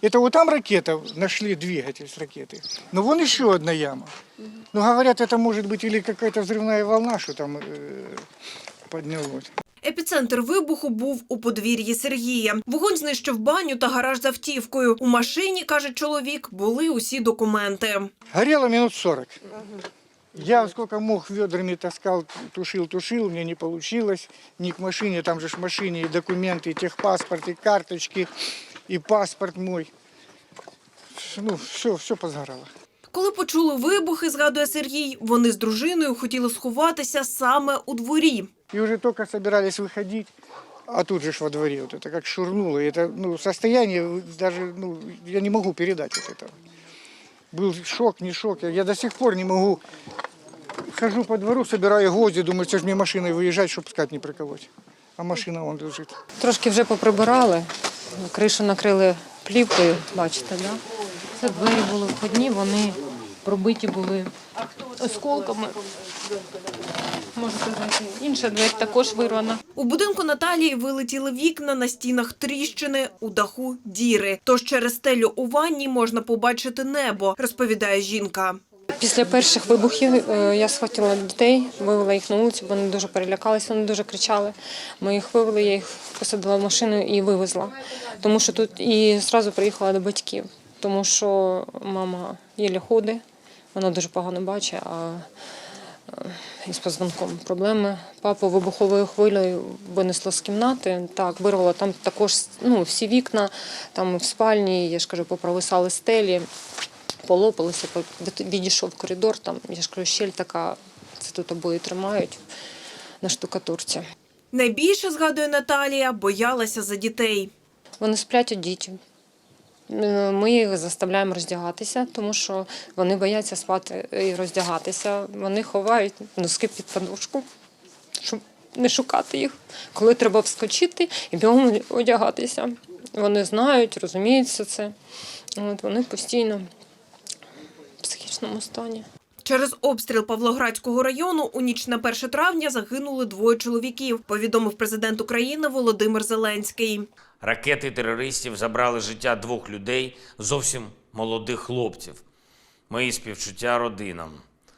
Это вот там ракета, нашли двигатель с ракеты. Но вон еще одна яма. Ну, говорят, это может быть или какая-то взрывная волна, что там э, поднялось. Епіцентр вибуху був у подвір'ї Сергія. Вогонь знищив баню та гараж з автівкою. У машині, каже чоловік, були усі документи. Горело минут 40. Я сколько мог ведрами таскал, тушил, тушил, у меня не получилось. Ни к машине, там же ж в машине и документы, и техпаспорт, и карточки, и паспорт мой. Ну, все, все позгорало. Коли почули вибухи, згадує Сергій, вони з дружиною хотіли сховатися саме у дворі. И уже только собирались выходить, а тут же ж во дворе вот это как шурнуло. И это ну, состояние даже, ну, я не могу передать вот этого. Был шок, не шок. Я, я до сих пор не могу. Хожу по двору, собираю гвозди, думаю, це ж мне машиной выезжать, чтобы скат не приколоть. А машина вон лежит. Трошки вже поприбирали, кришу накрили плівкою, бачите, да? Це двері були входні, вони пробиті були осколками. Можете зайти. Інша двері також вирвана. У будинку Наталії вилетіли вікна, на стінах тріщини, у даху діри. Тож через стелю у ванні можна побачити небо, розповідає жінка. Після перших вибухів е, я схватила дітей, вивела їх на вулицю, бо вони дуже перелякалися, вони дуже кричали. Ми їх вивели, я їх посадила в машину і вивезла. Тому що тут і одразу приїхала до батьків, тому що мама єлі ходить, вона дуже погано бачить, а е, із позвонком проблеми. Папу вибуховою хвилею винесло з кімнати. Так, вирвало там також ну, всі вікна, там в спальні, я ж кажу, попровисали стелі полопалися, по- відійшов коридор, там, я ж кажу, щель така, це тут обоє тримають на штукатурці. Найбільше, згадує Наталія, боялася за дітей. Вони сплять. Е, Ми їх заставляємо роздягатися, тому що вони бояться спати і роздягатися. Вони ховають носки під подушку, щоб не шукати їх. Коли треба вскочити і бігом одягатися. Вони знають, розуміють все це. От вони постійно в стані. Через обстріл Павлоградського району у ніч на 1 травня загинули двоє чоловіків, повідомив президент України Володимир Зеленський. Ракети терористів забрали життя двох людей, зовсім молодих хлопців. Мої співчуття родинам.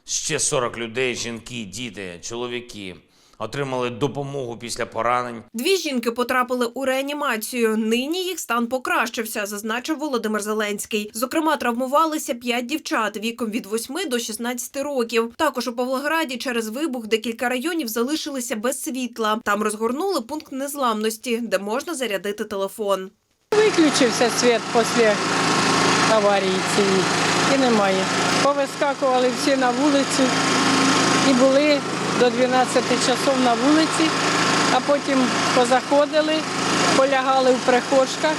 Ще 40 людей, жінки, діти, чоловіки отримали допомогу після поранень. Дві жінки потрапили у реанімацію. Нині їх стан покращився, зазначив Володимир Зеленський. Зокрема, травмувалися п'ять дівчат віком від 8 до 16 років. Також у Павлограді через вибух декілька районів залишилися без світла. Там розгорнули пункт незламності, де можна зарядити телефон. Виключився світ після аварії цієї і немає. Повискакували всі на вулицю і були до 12 часов на вулиці, а потім позаходили, полягали в прихожках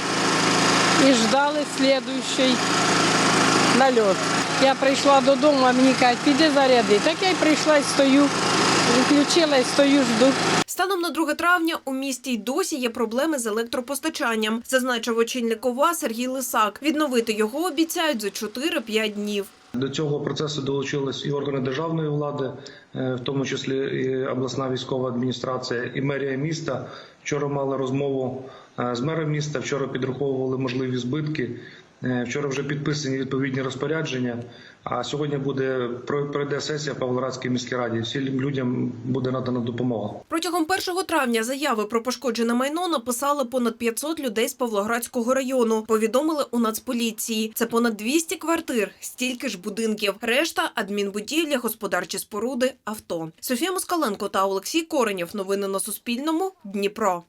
і ждали слідуючий нальот. Я прийшла додому, а мені кажуть, піди заряди. Так я й прийшла і стою, включила і стою, жду. Станом на 2 травня у місті й досі є проблеми з електропостачанням, зазначив очільник ОВА Сергій Лисак. Відновити його обіцяють за 4-5 днів. До цього процесу долучились і органи державної влади, е, в тому числі і обласна військова адміністрація, і мерія міста. Вчора мали розмову е, з мером міста. Вчора підраховували можливі збитки. Е, Вчора вже підписані відповідні розпорядження. А сьогодні буде про- пройде сесія в Павлоградській міській раді. Всім людям буде надана допомога. Протягом 1 травня заяви про пошкоджене майно написали понад 500 людей з Павлоградського району. Повідомили у Нацполіції. Це понад 200 квартир, стільки ж будинків. Решта адмінбудівлі, господарчі споруди, авто. Софія Москаленко та Олексій Коренєв. Новини на Суспільному. Дніпро.